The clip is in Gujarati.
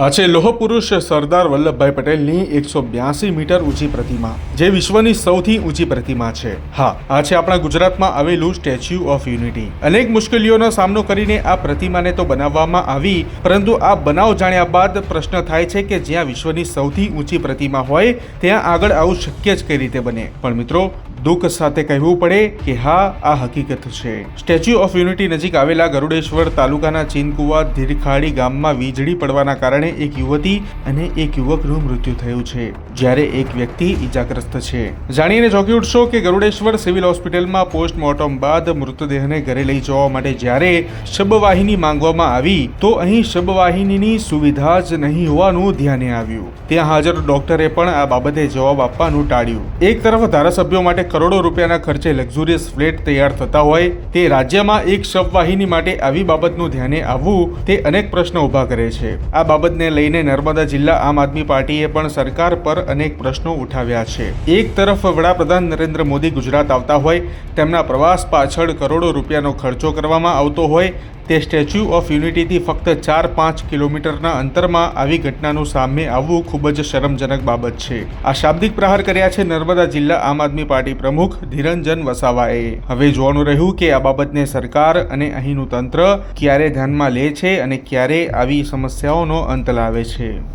આ છે લોહ પુરુષ સરદાર વલ્લભભાઈ પટેલની એકસો બ્યાસી મીટર ઊંચી પ્રતિમા, જે વિશ્વની સૌથી ઊંચી પ્રતિમા છે. હા આ છે આપણા ગુજરાતમાં આવેલું સ્ટેચ્યુ ઓફ યુનિટી. અનેક મુશ્કેલીઓનો સામનો કરીને આ પ્રતિમાને તો બનાવવામાં આવી, પરંતુ આ બનાવ જાણ્યા બાદ પ્રશ્ન થાય છે કે જ્યાં વિશ્વની સૌથી ઊંચી પ્રતિમા હોય, ત્યાં આગળ આવું શક્ય જ કઈ રીતે બને. પણ મિત્રો દુઃખ સાથે કહેવું પડે કે હા, આ હકીકત છે. સ્ટેચ્યુ ઓફ યુનિટી નજીક આવેલા ગરુડેશ્વર તાલુકાના ચીનકુવા ધીરખાડી ગામમાં વીજળી પડવાના કારણે એક યુવતી અને એક યુવકનું મૃત્યુ થયું છે, જ્યારે એક વ્યક્તિ ઈજાગ્રસ્ત છે. જાણીને ચોંકી ઉઠશો કે ગરુડેશ્વર સિવિલ હોસ્પિટલમાં પોસ્ટમોર્ટમ બાદ મૃતદેહને ઘરે લઈ જવા માટે જ્યારે શબવાહિની માંગવામાં આવી, તો અહીં શબવાહિનીની સુવિધા જ નહીં હોવાનું ધ્યાને આવ્યું. ત્યાં હાજર ડોક્ટરે પણ આ બાબતે જવાબ આપવાનું ટાળ્યું. એક તરફ ધારાસભ્યો માટે કરોડો રૂપિયાના ખર્ચે લક્ઝુરિયસ ફ્લેટ તૈયાર થતા હોય તે રાજ્યમાં એક શબવાહિની માટે આવી બાબતનું ધ્યાને આવવું તે અનેક પ્રશ્નો ઊભા કરે છે. આ બાબતને લઈને નર્મદા જિલ્લા આમ આદમી પાર્ટીએ પણ સરકાર પર અનેક પ્રશ્નો ઉઠાવ્યા છે. એક તરફ વડાપ્રધાન નરેન્દ્ર મોદી ગુજરાત આવતા હોય, તેમના પ્રવાસ પાછળ કરોડો રૂપિયાનો ખર્ચો કરવામાં આવતો હોય તે સ્ટેચ્યુ ઓફ યુનિટીથી ફક્ત ચાર પાંચ કિલોમીટરના અંતરમાં આવી ઘટનાનું સામે આવવું ખૂબ જ શરમજનક બાબત છે. આ શાબ્દિક પ્રહાર કર્યા છે નર્મદા જિલ્લા આમ આદમી પાર્ટી પ્રમુખ ધીરંજન વસાવાએ. હવે જોવાનું રહ્યું કે આ બાબતને સરકાર અને અહીંનું તંત્ર ક્યારે ધ્યાનમાં લે છે અને ક્યારે આવી સમસ્યાઓનો અંત લાવે છે.